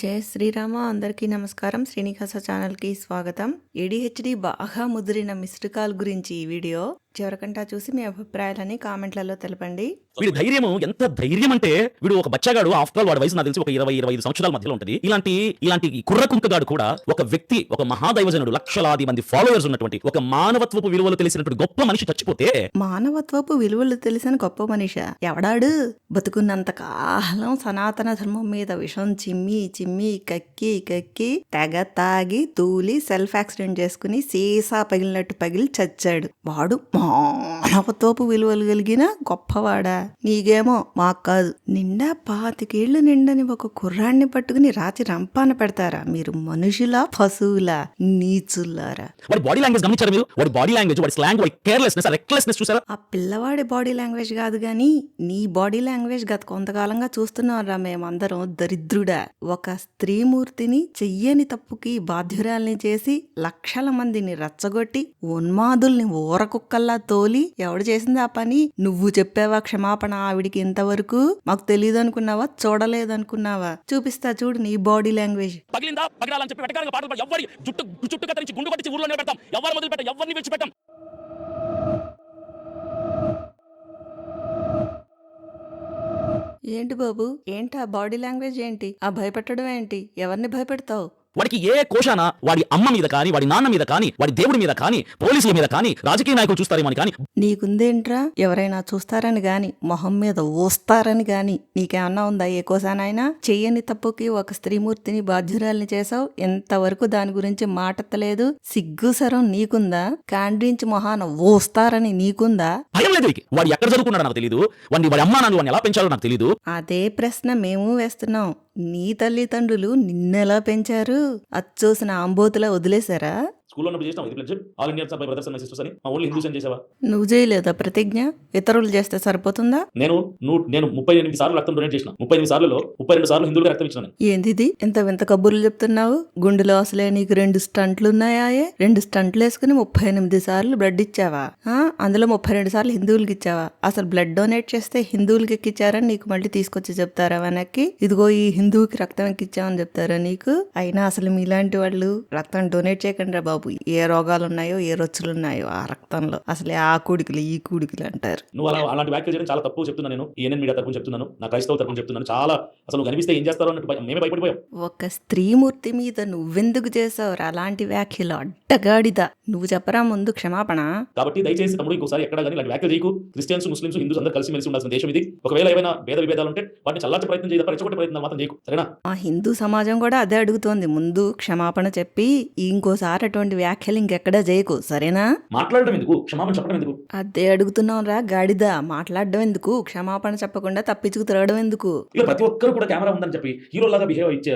జయ శ్రీరామ. అందరికీ నమస్కారం. శ్రీనివాస ఛానల్కి స్వాగతం. ఏడిహెచ్డి బాగా ముదిరిన మిస్డ్ కాల్ గురించి ఈ వీడియో. చివరికంటా చూసి మీ అభిప్రాయాలని కామెంట్లలో తెలపండి. వీడి ధైర్యం ఎంత ధైర్యం అంటే వీడు ఒక బచ్చగాడు ఆఫ్టర్ ఆల్ వాడి వయసు నాకు తెలిసి ఒక ఇరవై ఇరవై ఐదు సంవత్సరాల మధ్యలో ఉంటుంది. ఇలాంటి ఇలాంటి కుర్ర కుంకగాడు కూడా ఒక వ్యక్తి ఒక మహాదైవజనుడు లక్షలాది మంది ఫాలోవర్స్ ఉన్నటువంటి ఒక మానవత్వపు విలువలు తెలిసినటువంటి గొప్ప మనిషి చచ్చిపోతే మానవత్వపు విలువలు తెలిసిన గొప్ప మనిష ఎవడాడు? బతుకున్నంత కాలం సనాతన ధర్మం మీద విషం చిమ్మి చిమ్మి కక్కి కక్కి తెగ తాగి తూలి సెల్ఫ్ యాక్సిడెంట్ చేసుకుని సీసా పగిలినట్టు పగిలి చచ్చాడు. వాడు మానవత్వపు విలువలు కలిగిన గొప్పవాడా? నీకేమో మాకు కాదు. నిండా పాతికేళ్ళు నిండని ఒక కుర్రాన్ని పట్టుకుని రాతి రంపాన పెడతారా? మీరు మనుషులా పశువులా నీచుల్లారా? వాడి బాడీ లాంగ్వేజ్ గమనించారు మీరు? వాడి బాడీ లాంగ్వేజ్ వాడి స్లాంగ్ వాడి కేర్లెస్నెస్ రెక్లెస్నెస్ చూసారా? ఆ పిల్లవాడి బాడీ లాంగ్వేజ్ కాదు గాని నీ బాడీ లాంగ్వేజ్ గత కొంతకాలంగా చూస్తున్నారా మేమందరం దరిద్రుడా. ఒక స్త్రీమూర్తిని చెయ్యని తప్పుకి బాధ్యురాల్ని చేసి లక్షల మందిని రెచ్చగొట్టి ఉన్మాదుల్ని ఊరకుక్కల్లా తోలి ఎవడు చేసింది ఆ పని? నువ్వు చెప్పావా క్షమాపణ ఆవిడికి ఇంతవరకు? మాకు తెలియదు అనుకున్నావా చూడలేదనుకున్నావా? చూపిస్తా చూడు నీ బాడీ లాంగ్వేజ్. పగిలిందా? పగిలాలని చెప్పి వెటకారంగా పాటలు పాడి ఎవరి జుట్టు జుట్టు కత్తిరించి గుండు కొట్టించి ఊర్లో పెడతాం. ఎవరు మొదలు పెట్టాం ఎవరిని విడిచిపెట్టాం. ఏంటి బాబు? ఏంటి ఆ బాడీ లాంగ్వేజ్ ఏంటి? ఆ భయపెట్టడం ఏంటి? ఎవరిని భయపెడతావు? వాడికి ఏ కోశాన వాడి అమ్మ మీద కానీ వాడి నాన్న మీద కానీ వాడి దేవుడి మీద కానీ పోలీసుల మీద కానీ రాజకీయ నాయకులు చూస్తారేమో అని కానీ నీకుందేంట్రా? ఎవరైనా చూస్తారని గాని మొహం మీద ఊస్తారని గాని నీకేమన్నా ఉందా ఏ కోసానైనా చెయ్యని తప్పుకి ఒక స్త్రీమూర్తిని బాధ్యురాల్ని చేసావు. ఎంతవరకు దాని గురించి మాటెత్తలేదు? సిగ్గు సరం నీకుందా? కాండ్రించి మొహాన ఊస్తారని నీకుందా? భయం లేదు. వాడు ఎక్కడ చదువుకున్నాడో నాకు తెలియదు వాడిని వాడి అమ్మా నాన్న వాడిని ఎలా పెంచాలో నాకు తెలియదు అదే ప్రశ్న మేము వేస్తున్నాం. నీ తల్లిదండ్రులు నిన్నెలా పెంచారు? అచ్చోసిన ఆంబోతులా వదిలేశారా? స్కూల్లో ఉన్నప్పుడు చేసినావు? ఇది pledge all India sabha brothers and sisters అని? మా ఊళ్ళో హిందూస్ అని చేసావా? నువ్వు చేయలేదా ప్రతిజ్ఞ? ఇతరులు చేస్తే సరిపోతుందా? నేను నువ్వు నేను ముప్పై ఎనిమిది సార్లు రక్తం డొనేట్ చేసిన. ముప్పై ఎనిమిది సార్లు ముప్పై రెండు సార్లు హిందువులకు రక్తం ఇచ్చిన ఏందిది? ఇంత వింత కబుర్లు చెప్తున్నావు? గుండెలో అసలే నీకు రెండు స్టంట్లు ఉన్నాయాయే రెండు స్టంట్లు వేసుకుని ముప్పై ఎనిమిది సార్లు బ్లడ్ ఇచ్చావా? ఆ, అందులో ముప్పై రెండు సార్లు హిందువులకి ఇచ్చావా? అసలు బ్లడ్ డొనేట్ చేస్తే హిందువులకి ఎక్కిచ్చారని నీకు మళ్ళీ తీసుకొచ్చి చెప్తారా వెనక్కి? ఇదిగో ఈ హిందువుకి రక్తం ఎక్కిచ్చామని చెప్తారా నీకు? అయినా అసలు మీలాంటి వాళ్ళు రక్తం డొనేట్ చేయకండి రా బాబు. ఏ రోగాలు ఉన్నాయో ఏ రొచ్చులు ఉన్నాయో ఆ రక్తంలో. అసలే ఆ కూడికలు ఈ కూడికలు అంటారు. నువ్వు అలా అలాంటి వ్యాఖ్యలు చేయడం చాలా తప్పు చెప్తున్నాను నేను. ఈఎన్ఎన్ మీడియా తరపున చెప్తున్నాను నా క్రైస్తవ తరపున చెప్తున్నాను. చాలా అసలు కనిపిస్తే ఏం చేస్తారో అన్నట్టు మేమే భయపడిపోయాం. ఒక స్త్రీమూర్తి మీద నువ్వెందుకు చేసావురా? అలాంటి వ్యాఖ్యలు అడ్డగాడిద. నువ్వు చెప్పరా ముందు క్షమాపణ? కాబట్టి దయచేసి తమ్ముడు ఇంకోసారి ఎక్కడ కానీ ఇలాంటి వ్యాఖ్యలు చేయకు. క్రిస్టియన్స్ ముస్లిమ్స్ హిందూస్ అందరూ కలిసి మెలిసి ఉండాల్సిన దేశం ఇది. ఒకవేళ ఏమైనా భేద విభేదాలు ఉంటే వాటిని చల్లార్చే ప్రయత్నం చేయదా రెచ్చగొట్టే ప్రయత్నం మాత్రం చేయకు. సరేనా? మా హిందూ సమాజం కూడా అదే అడుగుతోంది. ముందు క్షమాపణ చెప్పి ఇంకోసారి అటువంటి వ్యాఖ్యలు ఇంకెక్కడా చేయకు సరేనా? మాట్లాడడం ఎందుకు? క్షమాపణ చెప్పడం ఎందుకు? అదే అడుగుతున్నాం రా గాడిద. మాట్లాడడం ఎందుకు? క్షమాపణ చెప్పకుండా తప్పించుకు తిరగడం ఎందుకు? ఇక ప్రతి ఒక్కరు కూడా కెమెరా ఉందని చెప్పి హీరో లాగా బిహేవ్ ఇచ్చే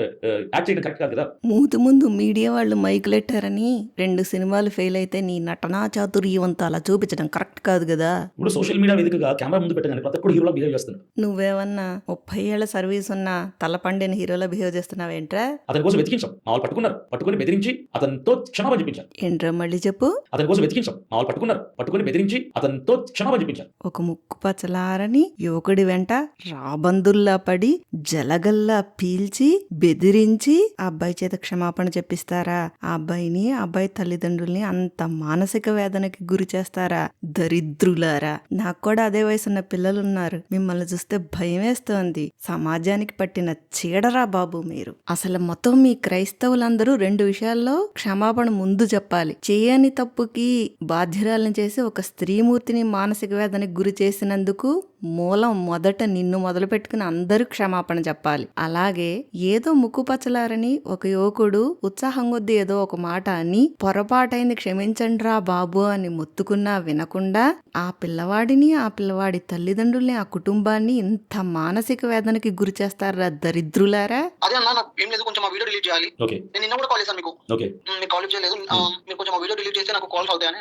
యాక్ట్ చేయడం కరెక్ట్ కాదు కదా? మూతు ముందు మీడియా వాళ్ళు మైకులెట్టారని రెండు సినిమాలు ఫెయిల్ అయితే నీ నటనా చాతుర్యవంతా అలా చూపించడం కరెక్ట్ కాదు కదా? ఇప్పుడు సోషల్ మీడియా వేదికగా కెమెరా ముందు పెట్టగానే ప్రతి ఒక్కరు హీరోలా బిహేవ్ చేస్తున్నాడు. నువ్వేమన్నా ముప్పై ఏళ్ళ సర్వీస్ ఉన్న తలపండిన హీరోలా బిహేవ్ చేస్తున్నావేంట్రా? అతని కోసం వెతికించాం. మా వాళ్ళు పట్టుకున్నారు. పట్టుకుని బెదిరించి అతనితో క్షమాపణ చెప్పించారు ఏంట్రా మళ్ళీ చెప్పు? అతని కోసం వెతికించాం. మా వాళ్ళు పట్టుకున్నారు. పట్టుకుని బెదిరించి అతనితో క్షమాపణ చెప్పించారు. ఒక ముక్కు పచ్చలారని యువకుడి వెంట రాబందుల్లా పడి జలగల్లా పీల్చి బెదిరించి ఆ అబ్బాయి చేత క్షమాపణ చెప్పిస్తారా? ఆ అబ్బాయిని ఆ అబ్బాయి తల్లిదండ్రుల్ని అంత మానసిక వేదనకి గురి చేస్తారా? దరిద్రులారా? నాకు కూడా అదే వయసున్న పిల్లలు ఉన్నారు మిమ్మల్ని చూస్తే భయం వేస్తోంది. సమాజానికి పట్టిన చీడరా బాబు మీరు. అసలు మొత్తం మీ క్రైస్తవులందరూ రెండు విషయాల్లో క్షమాపణ ముందు చెప్పాలి. చేయని తప్పుకి బాధ్యురాలను చేసి ఒక స్త్రీమూర్తిని మానసిక వేదనకు గురి చేసినందుకు మూలం మొదట నిన్ను మొదలు పెట్టుకుని అందరూ క్షమాపణ చెప్పాలి. అలాగే ఏదో ముక్కు పచ్చలారని ఒక యువకుడు ఉత్సాహం కొద్దీ ఏదో ఒక మాట అని పొరపాటైంది క్షమించండి రా బాబు అని మొత్తుకున్నా వినకుండా ఆ పిల్లవాడిని ఆ పిల్లవాడి తల్లిదండ్రుల్ని ఆ కుటుంబాన్ని ఇంత మానసిక వేదనకి గురి చేస్తారా దరిద్రులారా? అదే అన్న నాకు ఏం లేదు కొంచెం ఆ వీడియో డిలీట్ చేయాలి. ఓకే. నేను నిన్న కూడా కాల్ చేశాను మీకు. ఓకే. మ్, మీకు కాల్ లిఫ్ట్ చేయలేదు. ఆ, మీరు కొంచెం ఆ వీడియో డిలీట్ చేస్తే నాకు కాల్స్ అవుతాయని.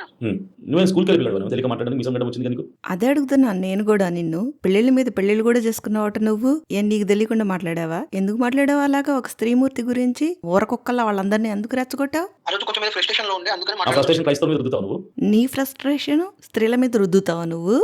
నువ్వే స్కూల్కి వెళ్ళి పిల్లడు తెలియక మాట్లాడడానికి మీ సంగడం వచ్చింది నీకు అదే అడుగుతున్నాను నేను కూడా నిన్ను పెళ్ళిళ్ళ మీద పెళ్ళిళ్ళు కూడా చేసుకున్నావట నువ్వు? ఏం నీకు తెలియకుండా మాట్లాడావా? ఎందుకు మాట్లాడావా అలాగా? ఒక స్త్రీమూర్తి గురించి? ఊరకొక్కల్లా వాళ్ళందరినీ ఎందుకు రెచ్చగొట్టావు? ఆ రోజు కొంచెం మీద ఫ్రస్ట్రేషన్లో ఉండే అందుకని ఆ మాట్లాడాను. ఫ్రస్ట్రేషన్ క్రైస్తవం మీద రుద్దుతావు నువ్వు? నీ ఫ్రస్ట్రేషన్ స్త్రీల మీద రుద్దుతావా నువ్వు?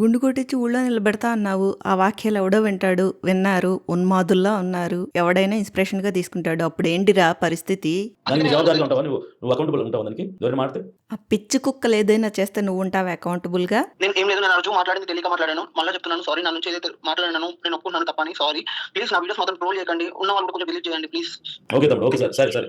గుండు కొట్టించి ఊళ్ళో నిలబెడతా అన్నావు. ఆ వాక్యాలు ఎవడో వింటాడు విన్నారు ఉన్మాదుల్లా ఉన్నారు. ఎవడైనా ఇన్స్పిరేషన్గా తీసుకుంటాడు. అప్పుడు ఏంటిరా పరిస్థితి? దానికి నీ జవాబారిగా ఉంటావా నువ్వు? నువ్వు అకౌంటబుల్ ఉంటావు దానికి? ఎవరైనా మాడితే ఆ పిచ్చి కుక్కలు ఏదైనా చేస్తే నువ్వు ఉంటావు అకౌంటబుల్గా? నేను ఏం లేదు నేను రోజు మాట్లాడింది తెలియక మాట్లాడాను. మళ్ళీ చెప్తున్నాను సారీ నా నుంచి ఏదైతే మాట్లాడాను నేను ఒప్పుకున్నాను తప్పని సారీ ప్లీజ్ నా వీడియోస్ మాత్రం ట్రోల్ చేయకండి. ఉన్న వాళ్ళు కొంచెం డిలీట్ చేయండి ప్లీజ్ ఓకే తమ్ముడు ఓకే సార్ సరే సరే.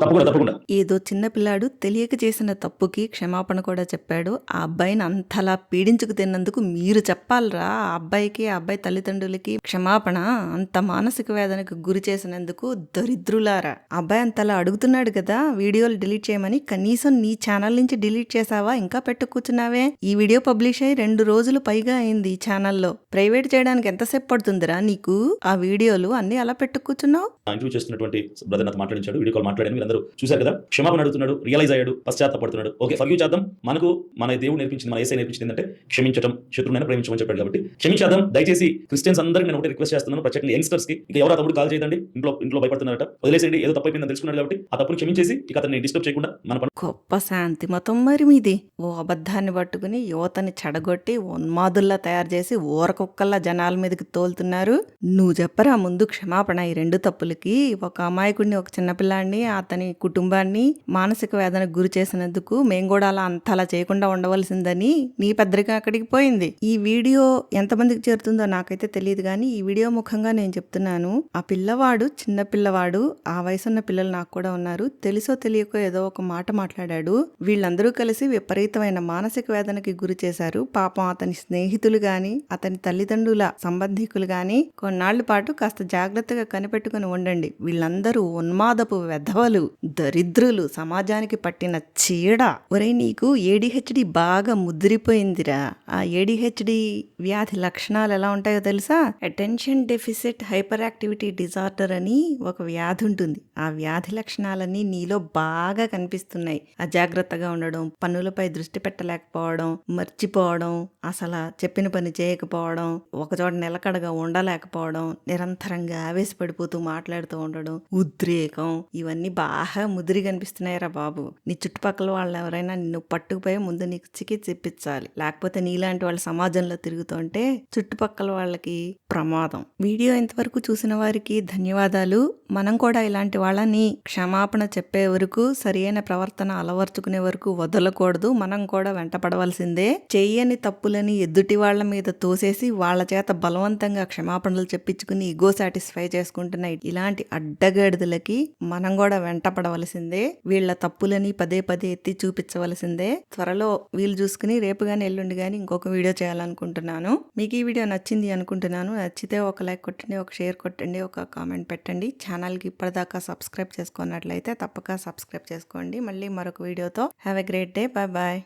తప్పకుండా తప్పకుండా. ఏదో చిన్న పిల్లాడు తెలియక చేసిన తప్పుకి క్షమాపణ కూడా చెప్పాడు. ఆ అబ్బాయిని అంతలా పీడించుకు తిన్నందుకు మీరు చెప్పాలరా? ఆ అబ్బాయికి ఆ అబ్బాయి తల్లిదండ్రులకి క్షమాపణ అంత మానసిక వేదనకు గురి చేసినందుకు దరిద్రులారా? అబ్బాయి అంతలా అడుగుతున్నాడు కదా వీడియోలు డిలీట్ చేయమని. కనీసం నీ ఛానల్ నుంచి డిలీట్ చేసావా? ఇంకా పెట్టు కూర్చున్నావే. ఈ వీడియో పబ్లిష్ అయ్యి రెండు రోజులు పైగా అయింది ఈ ఛానల్లో. ప్రైవేట్ చేయడానికి ఎంతసేపు పడుతుందిరా నీకు? ఆ వీడియోలు అన్ని అలా పెట్టు కూర్చున్నావు? ఇంటర్వ్యూ చేస్తున్నటువంటి బ్రదర్ నాతో మాట్లాడించాడు. వీడియో కాల్ మాట్లాడాను మీరు అందరూ చూశారు కదా? క్షమాపణ అడుగుతున్నాడు రియలైజ్ అయ్యాడు పశ్చాత్తపడుతున్నాడు. ఓకే ఫర్గ్యూ చేద్దాం. మనకు మన దేవుడు నేర్పించింది మన ఏసై నేర్పించింది ఏంటంటే క్షమించడం శత్రునైనా ప్రేమించమని చెప్పాడు కాబట్టి. క్షమించాదాం దయచేసి క్రిస్టియన్స్ అందరికీ నేను ఒకటి రిక్వెస్ట్ చేస్తున్నాను. ప్రత్యేకంగా యంగ్స్టర్స్కి. ఇక ఎవరు తప్పుడు కాల్ చేయదండి. ఇంట్లో ఇంట్లో భయపడుతున్నారట. వదిలేసేయండి. ఏదో తప్పైపోయిందని తెలుసుకున్నాడు కాబట్టి ఆ తప్పుని క్షమించేసి ఇక అతన్ని డిస్టర్బ్ చేయకుండా మన పని గొప్ప శాంతి మతం మరి మీది. ఓ అబద్ధాన్ని పట్టుకుని యువతని చెడగొట్టి ఉన్మాదుల్లా తయారు చేసి ఊరకొక్కల్లా జనాల మీదకి తోలుతున్నారు. నువ్వు చెప్పరా ముందు క్షమాపణ. ఈ రెండు తప్పులకి ఒక అమాయకుడిని ఒక చిన్నపిల్లాడిని అతని కుటుంబాన్ని మానసిక వేదనకు గురి చేసినందుకు మేము కూడా అలా అంత అలా చేయకుండా ఉండవలసిందని నీ పెద్దరికం అక్కడికి పోయింది. ఈ వీడియో ఎంతమందికి చేరుతుందో నాకైతే తెలియదు కానీ ఈ వీడియో ముఖంగా నేను చెప్తున్నాను. ఆ పిల్లవాడు చిన్న పిల్లవాడు ఆ వయసున్న పిల్లలు నాకు కూడా ఉన్నారు. తెలుసో తెలియకో ఏదో ఒక మాట మాట్లాడాడు. వీళ్ళందరూ కలిసి విపరీతమైన మానసిక వేదనకి గురి చేశారు. పాపం అతని స్నేహితులు గాని అతని తల్లిదండ్రుల సంబంధికులు గాని కొన్నాళ్ళ పాటు కాస్త జాగ్రత్తగా కనిపెట్టుకుని ఉండండి. వీళ్ళందరూ ఉన్మాదపు వెధవలు దరిద్రులు సమాజానికి పట్టిన చీడ. ఒరే నీకు ఏడిహెచ్డి బాగా ముదిరిపోయిందిరా. ఆ ఏడిహెచ్డి వ్యాధి లక్షణాలు ఎలా ఉంటాయో తెలుసా? Attention deficit hyperactivity disorder అని ఒక వ్యాధి ఉంటుంది. ఆ వ్యాధి లక్షణాలన్నీ నీలో బాగా కనిపిస్తున్నాయి. అజాగ్రత్తగా ఉండడం పనులపై దృష్టి పెట్టలేకపోవడం మర్చిపోవడం అసలు చెప్పిన పని చేయకపోవడం ఒకచోట నిలకడగా ఉండలేకపోవడం నిరంతరంగా ఆవేశపడిపోతూ మాట్లాడుతూ ఉండడం ఉద్రేకం ఇవన్నీ బాగా ముదిరి కనిపిస్తున్నాయిరా బాబు. నీ చుట్టుపక్కల వాళ్ళు ఎవరైనా నిన్ను పట్టుకుపోయి ముందు నీకు చికిత్స ఇప్పించాలి. లేకపోతే నీలాంటి వాళ్ళ సమాజంలో తిరుగుతుంటే చుట్టుపక్కల వాళ్ళకి ప్రమాదం. వీడియో ఇంతవరకు చూసిన వారికి ధన్యవాదాలు. మనం కూడా ఇలాంటి వాళ్ళని క్షమాపణ చెప్పే వరకు సరియైన ప్రవర్తన అలవర్చుకునే వరకు వదలకూడదు. మనం కూడా వెంటపడవలసిందే చెయ్యని తప్పులని ఎదుటి వాళ్ళ మీద తోసేసి వాళ్ళ చేత బలవంతంగా క్షమాపణలు చెప్పించుకుని ఇగో సాటిస్ఫై చేసుకుంటున్న ఇలాంటి అడ్డగాడిదలకి మనం కూడా కూడా వెంటపడవలసిందే వీళ్ళ తప్పులని పదే పదే ఎత్తి చూపించవలసిందే. త్వరలో వీలు చూసుకుని రేపు కానీ ఎల్లుండి కానీ ఇంకొక వీడియో చేయాలనుకుంటున్నాను. మీకు ఈ వీడియో నచ్చింది అనుకుంటున్నాను. నచ్చితే ఒక లైక్ కొట్టండి ఒక షేర్ కొట్టండి ఒక కామెంట్ పెట్టండి. ఛానల్కి ఇప్పటిదాకా సబ్స్క్రైబ్ చేసుకున్నట్లయితే తప్పక సబ్స్క్రైబ్ చేసుకోండి. మళ్ళీ మరొక వీడియోతో. Have a great day bye bye